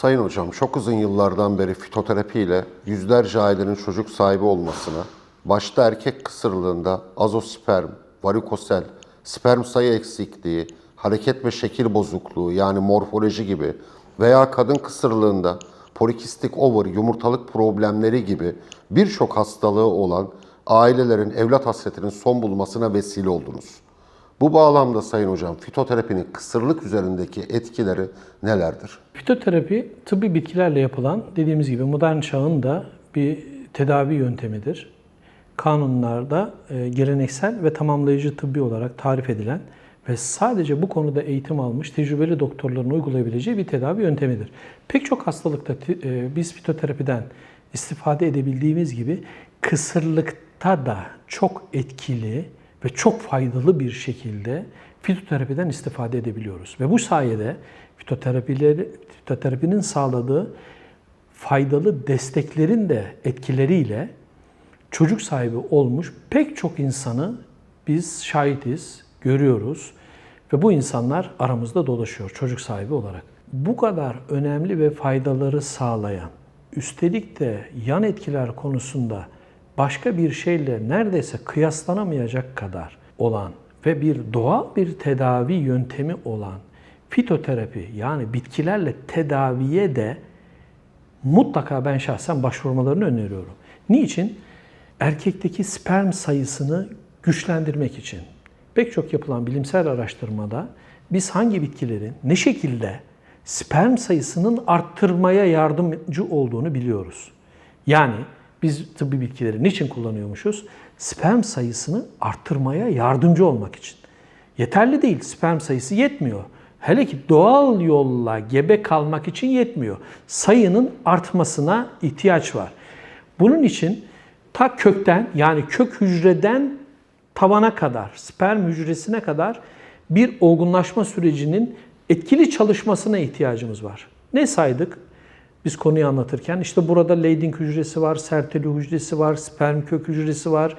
Sayın hocam, çok uzun yıllardan beri fitoterapi ile yüzlerce ailenin çocuk sahibi olmasına, başta erkek kısırlığında azosperm, varikosel, sperm sayı eksikliği, hareket ve şekil bozukluğu yani morfoloji gibi veya kadın kısırlığında polikistik over, yumurtalık problemleri gibi birçok hastalığı olan ailelerin evlat hasretinin son bulmasına vesile oldunuz. Bu bağlamda Sayın Hocam fitoterapinin kısırlık üzerindeki etkileri nelerdir? Fitoterapi tıbbi bitkilerle yapılan dediğimiz gibi modern çağın da bir tedavi yöntemidir. Kanunlarda e, geleneksel ve tamamlayıcı tıbbi olarak tarif edilen ve sadece bu konuda eğitim almış tecrübeli doktorların uygulayabileceği bir tedavi yöntemidir. Pek çok hastalıkta e, biz fitoterapiden istifade edebildiğimiz gibi kısırlıkta da çok etkili ve çok faydalı bir şekilde fitoterapiden istifade edebiliyoruz. Ve bu sayede fitoterapileri, fitoterapinin sağladığı faydalı desteklerin de etkileriyle çocuk sahibi olmuş pek çok insanı biz şahitiz, görüyoruz ve bu insanlar aramızda dolaşıyor çocuk sahibi olarak. Bu kadar önemli ve faydaları sağlayan, üstelik de yan etkiler konusunda başka bir şeyle neredeyse kıyaslanamayacak kadar olan ve bir doğal bir tedavi yöntemi olan fitoterapi yani bitkilerle tedaviye de mutlaka ben şahsen başvurmalarını öneriyorum. Niçin? Erkekteki sperm sayısını güçlendirmek için. Pek çok yapılan bilimsel araştırmada biz hangi bitkilerin ne şekilde sperm sayısının arttırmaya yardımcı olduğunu biliyoruz. Yani biz tıbbi bitkileri niçin kullanıyormuşuz? Sperm sayısını arttırmaya yardımcı olmak için. Yeterli değil, sperm sayısı yetmiyor. Hele ki doğal yolla gebe kalmak için yetmiyor. Sayının artmasına ihtiyaç var. Bunun için ta kökten yani kök hücreden tavana kadar, sperm hücresine kadar bir olgunlaşma sürecinin etkili çalışmasına ihtiyacımız var. Ne saydık? Biz konuyu anlatırken işte burada Leydig hücresi var, serteli hücresi var, sperm kök hücresi var.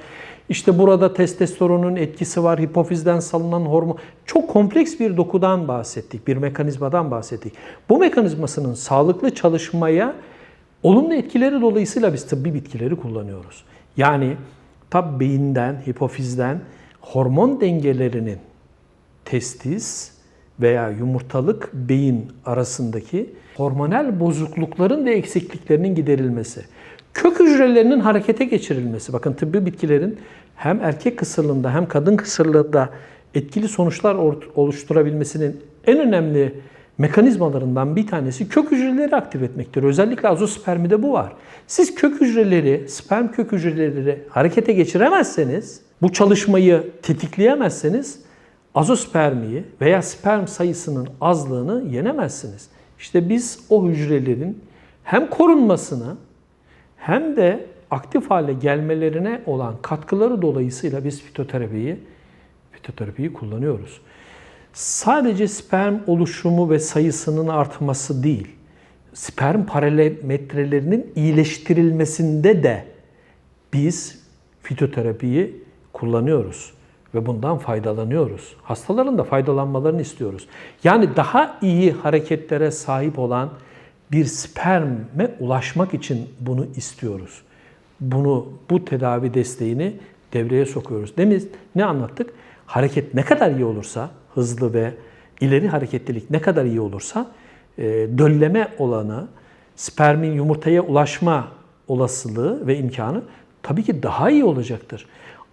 İşte burada testosteronun etkisi var, hipofizden salınan hormon. Çok kompleks bir dokudan bahsettik, bir mekanizmadan bahsettik. Bu mekanizmasının sağlıklı çalışmaya olumlu etkileri dolayısıyla biz tıbbi bitkileri kullanıyoruz. Yani tab beyinden, hipofizden hormon dengelerinin testis veya yumurtalık beyin arasındaki hormonal bozuklukların ve eksikliklerinin giderilmesi. Kök hücrelerinin harekete geçirilmesi. Bakın tıbbi bitkilerin hem erkek kısırlığında hem kadın kısırlığında etkili sonuçlar oluşturabilmesinin en önemli mekanizmalarından bir tanesi kök hücreleri aktif etmektir. Özellikle azospermide bu var. Siz kök hücreleri, sperm kök hücreleri harekete geçiremezseniz, bu çalışmayı tetikleyemezseniz azospermiyi veya sperm sayısının azlığını yenemezsiniz. İşte biz o hücrelerin hem korunmasını hem de aktif hale gelmelerine olan katkıları dolayısıyla biz fitoterapiyi fitoterapiyi kullanıyoruz. Sadece sperm oluşumu ve sayısının artması değil, sperm parametrelerinin iyileştirilmesinde de biz fitoterapiyi kullanıyoruz ve bundan faydalanıyoruz. Hastaların da faydalanmalarını istiyoruz. Yani daha iyi hareketlere sahip olan bir sperme ulaşmak için bunu istiyoruz. Bunu bu tedavi desteğini devreye sokuyoruz. Demin ne anlattık? Hareket ne kadar iyi olursa, hızlı ve ileri hareketlilik ne kadar iyi olursa e, dölleme olanı, spermin yumurtaya ulaşma olasılığı ve imkanı tabii ki daha iyi olacaktır.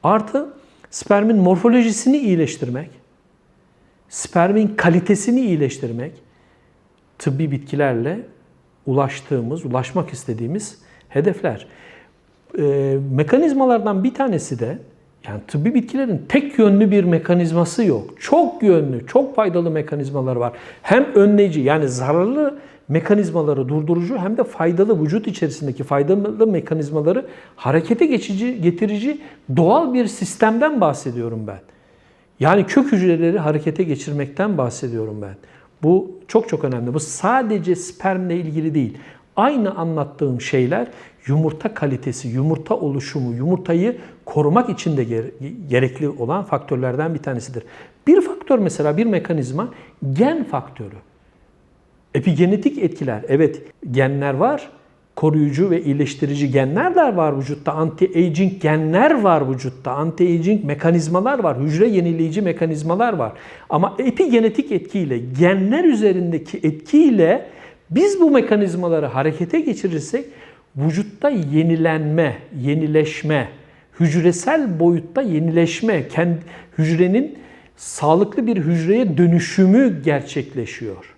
Artı spermin morfolojisini iyileştirmek, spermin kalitesini iyileştirmek tıbbi bitkilerle ulaştığımız, ulaşmak istediğimiz hedefler. E, mekanizmalardan bir tanesi de yani tıbbi bitkilerin tek yönlü bir mekanizması yok. Çok yönlü, çok faydalı mekanizmaları var. Hem önleyici yani zararlı mekanizmaları durdurucu hem de faydalı vücut içerisindeki faydalı mekanizmaları harekete geçici, getirici doğal bir sistemden bahsediyorum ben. Yani kök hücreleri harekete geçirmekten bahsediyorum ben. Bu çok çok önemli. Bu sadece spermle ilgili değil. Aynı anlattığım şeyler yumurta kalitesi, yumurta oluşumu, yumurtayı korumak için de gerekli olan faktörlerden bir tanesidir. Bir faktör mesela bir mekanizma gen faktörü. Epigenetik etkiler. Evet genler var. Koruyucu ve iyileştirici genler de var vücutta. Anti-aging genler var vücutta. Anti-aging mekanizmalar var. Hücre yenileyici mekanizmalar var. Ama epigenetik etkiyle, genler üzerindeki etkiyle biz bu mekanizmaları harekete geçirirsek vücutta yenilenme, yenileşme, hücresel boyutta yenileşme, kendi hücrenin sağlıklı bir hücreye dönüşümü gerçekleşiyor.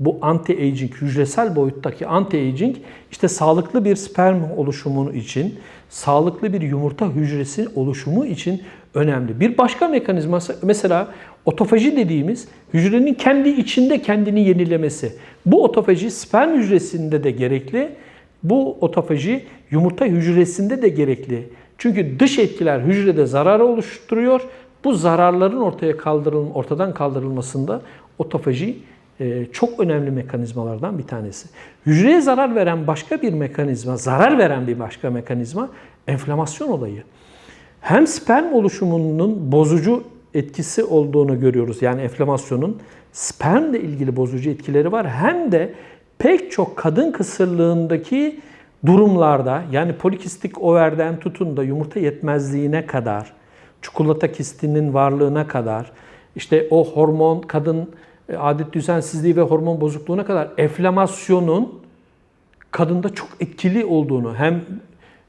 Bu anti-aging, hücresel boyuttaki anti-aging işte sağlıklı bir sperm oluşumu için, sağlıklı bir yumurta hücresi oluşumu için önemli. Bir başka mekanizması mesela otofaji dediğimiz hücrenin kendi içinde kendini yenilemesi. Bu otofaji sperm hücresinde de gerekli, bu otofaji yumurta hücresinde de gerekli. Çünkü dış etkiler hücrede zarar oluşturuyor. Bu zararların ortaya kaldırılma, ortadan kaldırılmasında otofaji çok önemli mekanizmalardan bir tanesi. Hücreye zarar veren başka bir mekanizma, zarar veren bir başka mekanizma enflamasyon olayı. Hem sperm oluşumunun bozucu etkisi olduğunu görüyoruz. Yani enflamasyonun spermle ilgili bozucu etkileri var. Hem de pek çok kadın kısırlığındaki durumlarda yani polikistik overden tutun da yumurta yetmezliğine kadar, çikolata kistinin varlığına kadar, işte o hormon kadın adet düzensizliği ve hormon bozukluğuna kadar enflamasyonun kadında çok etkili olduğunu hem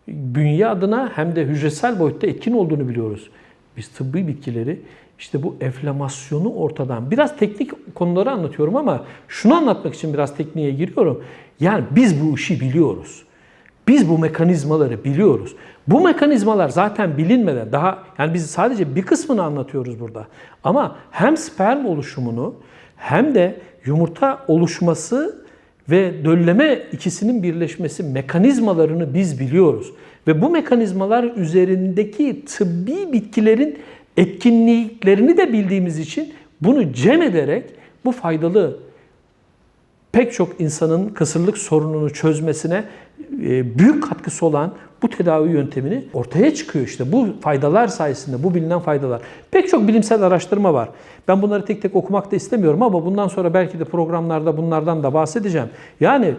bünye adına hem de hücresel boyutta etkin olduğunu biliyoruz. Biz tıbbi bitkileri işte bu enflamasyonu ortadan biraz teknik konuları anlatıyorum ama şunu anlatmak için biraz tekniğe giriyorum. Yani biz bu işi biliyoruz. Biz bu mekanizmaları biliyoruz. Bu mekanizmalar zaten bilinmeden daha yani biz sadece bir kısmını anlatıyoruz burada. Ama hem sperm oluşumunu hem de yumurta oluşması ve dölleme ikisinin birleşmesi mekanizmalarını biz biliyoruz. Ve bu mekanizmalar üzerindeki tıbbi bitkilerin etkinliklerini de bildiğimiz için bunu cem ederek bu faydalı pek çok insanın kısırlık sorununu çözmesine büyük katkısı olan bu tedavi yöntemini ortaya çıkıyor işte. Bu faydalar sayesinde, bu bilinen faydalar. Pek çok bilimsel araştırma var. Ben bunları tek tek okumak da istemiyorum ama bundan sonra belki de programlarda bunlardan da bahsedeceğim. Yani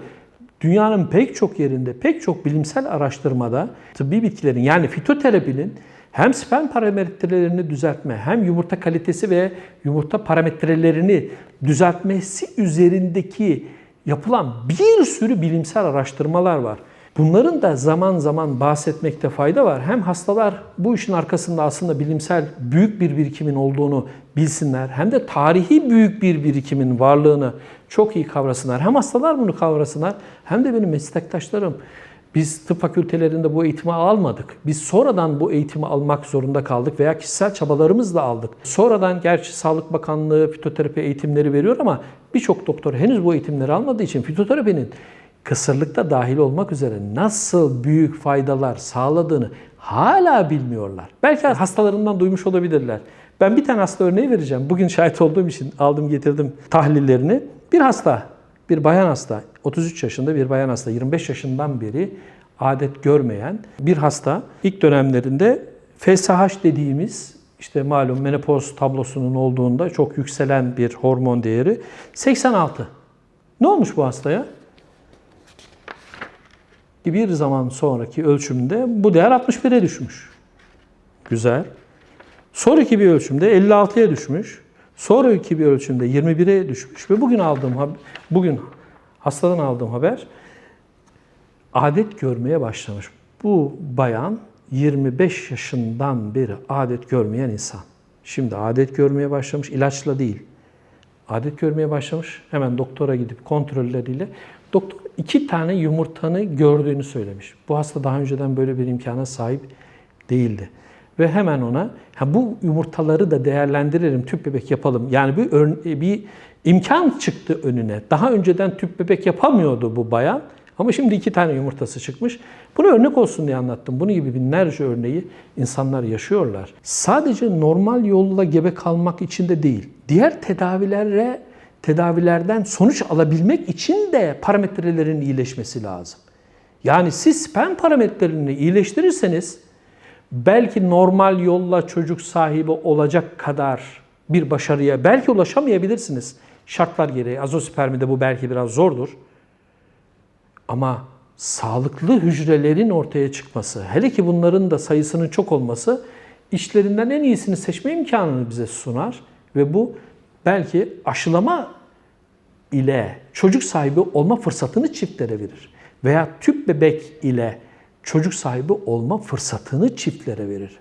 dünyanın pek çok yerinde, pek çok bilimsel araştırmada tıbbi bitkilerin yani fitoterapinin hem sperm parametrelerini düzeltme, hem yumurta kalitesi ve yumurta parametrelerini düzeltmesi üzerindeki yapılan bir sürü bilimsel araştırmalar var. Bunların da zaman zaman bahsetmekte fayda var. Hem hastalar bu işin arkasında aslında bilimsel büyük bir birikimin olduğunu bilsinler. Hem de tarihi büyük bir birikimin varlığını çok iyi kavrasınlar. Hem hastalar bunu kavrasınlar hem de benim meslektaşlarım. Biz tıp fakültelerinde bu eğitimi almadık. Biz sonradan bu eğitimi almak zorunda kaldık veya kişisel çabalarımızla aldık. Sonradan gerçi Sağlık Bakanlığı fitoterapi eğitimleri veriyor ama birçok doktor henüz bu eğitimleri almadığı için fitoterapinin kısırlıkta dahil olmak üzere nasıl büyük faydalar sağladığını hala bilmiyorlar. Belki hastalarından duymuş olabilirler. Ben bir tane hasta örneği vereceğim. Bugün şahit olduğum için aldım getirdim tahlillerini. Bir hasta, bir bayan hasta, 33 yaşında bir bayan hasta, 25 yaşından beri adet görmeyen bir hasta. İlk dönemlerinde FSH dediğimiz işte malum menopoz tablosunun olduğunda çok yükselen bir hormon değeri 86. Ne olmuş bu hastaya? Bir zaman sonraki ölçümde bu değer 61'e düşmüş. Güzel. Sonraki bir ölçümde 56'ya düşmüş. Sonraki bir ölçümde 21'e düşmüş ve bugün aldığım bugün hastadan aldığım haber adet görmeye başlamış. Bu bayan 25 yaşından beri adet görmeyen insan. Şimdi adet görmeye başlamış, ilaçla değil. Adet görmeye başlamış. Hemen doktora gidip kontrolleriyle doktor iki tane yumurtanı gördüğünü söylemiş. Bu hasta daha önceden böyle bir imkana sahip değildi. Ve hemen ona ha bu yumurtaları da değerlendirelim, tüp bebek yapalım. Yani bir, ör- bir imkan çıktı önüne. Daha önceden tüp bebek yapamıyordu bu bayan. Ama şimdi iki tane yumurtası çıkmış. Bunu örnek olsun diye anlattım. Bunun gibi binlerce örneği insanlar yaşıyorlar. Sadece normal yolla gebe kalmak için de değil. Diğer tedavilere tedavilerden sonuç alabilmek için de parametrelerin iyileşmesi lazım. Yani siz sperm parametrelerini iyileştirirseniz belki normal yolla çocuk sahibi olacak kadar bir başarıya belki ulaşamayabilirsiniz. Şartlar gereği azospermide bu belki biraz zordur. Ama sağlıklı hücrelerin ortaya çıkması, hele ki bunların da sayısının çok olması işlerinden en iyisini seçme imkanını bize sunar ve bu belki aşılama ile çocuk sahibi olma fırsatını çiftlere verir. Veya tüp bebek ile çocuk sahibi olma fırsatını çiftlere verir.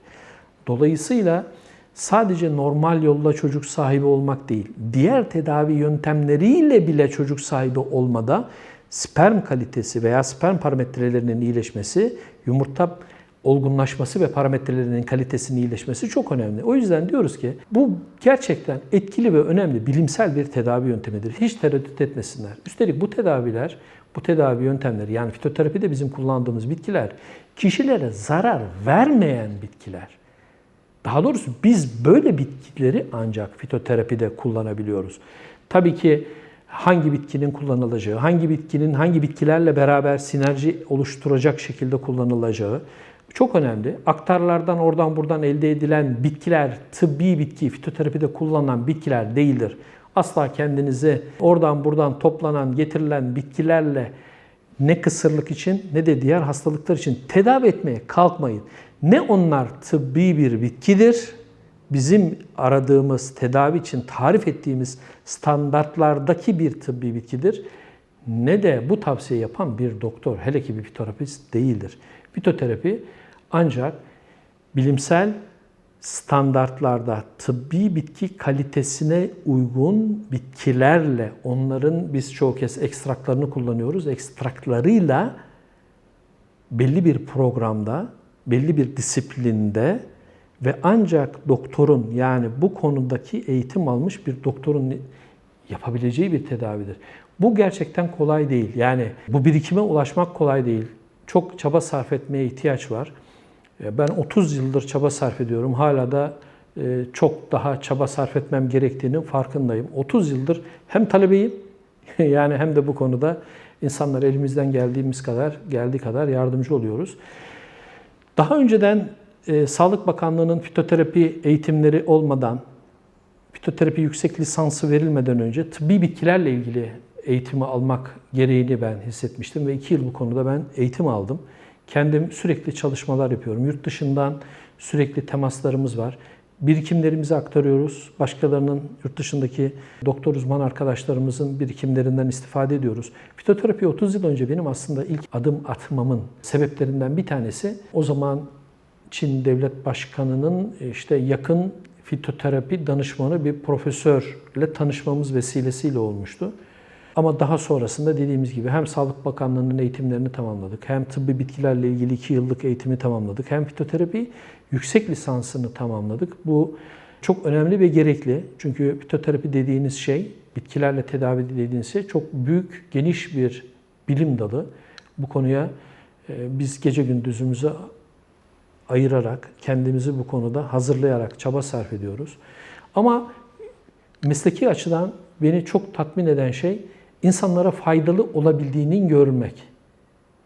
Dolayısıyla sadece normal yolla çocuk sahibi olmak değil, diğer tedavi yöntemleriyle bile çocuk sahibi olmada sperm kalitesi veya sperm parametrelerinin iyileşmesi, yumurta olgunlaşması ve parametrelerinin kalitesinin iyileşmesi çok önemli. O yüzden diyoruz ki bu gerçekten etkili ve önemli bilimsel bir tedavi yöntemidir. Hiç tereddüt etmesinler. Üstelik bu tedaviler, bu tedavi yöntemleri yani fitoterapide bizim kullandığımız bitkiler kişilere zarar vermeyen bitkiler. Daha doğrusu biz böyle bitkileri ancak fitoterapide kullanabiliyoruz. Tabii ki hangi bitkinin kullanılacağı, hangi bitkinin hangi bitkilerle beraber sinerji oluşturacak şekilde kullanılacağı çok önemli. Aktarlardan oradan buradan elde edilen bitkiler tıbbi bitki, fitoterapide kullanılan bitkiler değildir. Asla kendinizi oradan buradan toplanan, getirilen bitkilerle ne kısırlık için ne de diğer hastalıklar için tedavi etmeye kalkmayın. Ne onlar tıbbi bir bitkidir, bizim aradığımız tedavi için tarif ettiğimiz standartlardaki bir tıbbi bitkidir. Ne de bu tavsiye yapan bir doktor, hele ki bir fitoterapist değildir. Fitoterapi ancak bilimsel standartlarda tıbbi bitki kalitesine uygun bitkilerle, onların biz çoğu kez ekstraklarını kullanıyoruz, ekstraklarıyla belli bir programda, belli bir disiplinde ve ancak doktorun yani bu konudaki eğitim almış bir doktorun yapabileceği bir tedavidir. Bu gerçekten kolay değil. Yani bu birikime ulaşmak kolay değil. Çok çaba sarf etmeye ihtiyaç var. Ben 30 yıldır çaba sarf ediyorum. Hala da e, çok daha çaba sarf etmem gerektiğinin farkındayım. 30 yıldır hem talebeyim yani hem de bu konuda insanlara elimizden geldiğimiz kadar, geldiği kadar yardımcı oluyoruz. Daha önceden e, Sağlık Bakanlığı'nın fitoterapi eğitimleri olmadan, fitoterapi yüksek lisansı verilmeden önce tıbbi bitkilerle ilgili eğitimi almak gereğini ben hissetmiştim ve iki yıl bu konuda ben eğitim aldım. Kendim sürekli çalışmalar yapıyorum. Yurt dışından sürekli temaslarımız var. Birikimlerimizi aktarıyoruz. Başkalarının yurt dışındaki doktor uzman arkadaşlarımızın birikimlerinden istifade ediyoruz. Fitoterapi 30 yıl önce benim aslında ilk adım atmamın sebeplerinden bir tanesi o zaman Çin Devlet Başkanı'nın işte yakın fitoterapi danışmanı bir profesörle tanışmamız vesilesiyle olmuştu. Ama daha sonrasında dediğimiz gibi hem Sağlık Bakanlığı'nın eğitimlerini tamamladık, hem tıbbi bitkilerle ilgili 2 yıllık eğitimi tamamladık, hem fitoterapi yüksek lisansını tamamladık. Bu çok önemli ve gerekli. Çünkü fitoterapi dediğiniz şey, bitkilerle tedavi dediğiniz şey çok büyük, geniş bir bilim dalı. Bu konuya e, biz gece gündüzümüzü ayırarak, kendimizi bu konuda hazırlayarak çaba sarf ediyoruz. Ama mesleki açıdan beni çok tatmin eden şey insanlara faydalı olabildiğinin görmek.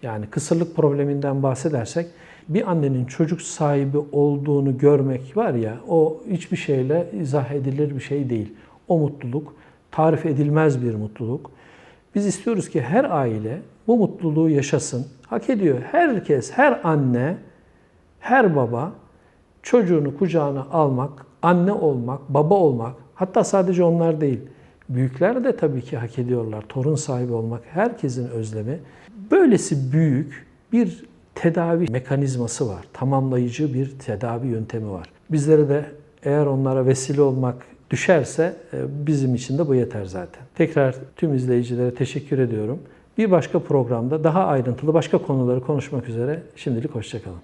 Yani kısırlık probleminden bahsedersek bir annenin çocuk sahibi olduğunu görmek var ya o hiçbir şeyle izah edilir bir şey değil. O mutluluk tarif edilmez bir mutluluk. Biz istiyoruz ki her aile bu mutluluğu yaşasın. Hak ediyor. Herkes, her anne, her baba çocuğunu kucağına almak, anne olmak, baba olmak, hatta sadece onlar değil, büyükler de tabii ki hak ediyorlar. Torun sahibi olmak herkesin özlemi. Böylesi büyük bir tedavi mekanizması var. Tamamlayıcı bir tedavi yöntemi var. Bizlere de eğer onlara vesile olmak düşerse e, bizim için de bu yeter zaten. Tekrar tüm izleyicilere teşekkür ediyorum. Bir başka programda daha ayrıntılı başka konuları konuşmak üzere şimdilik hoşçakalın.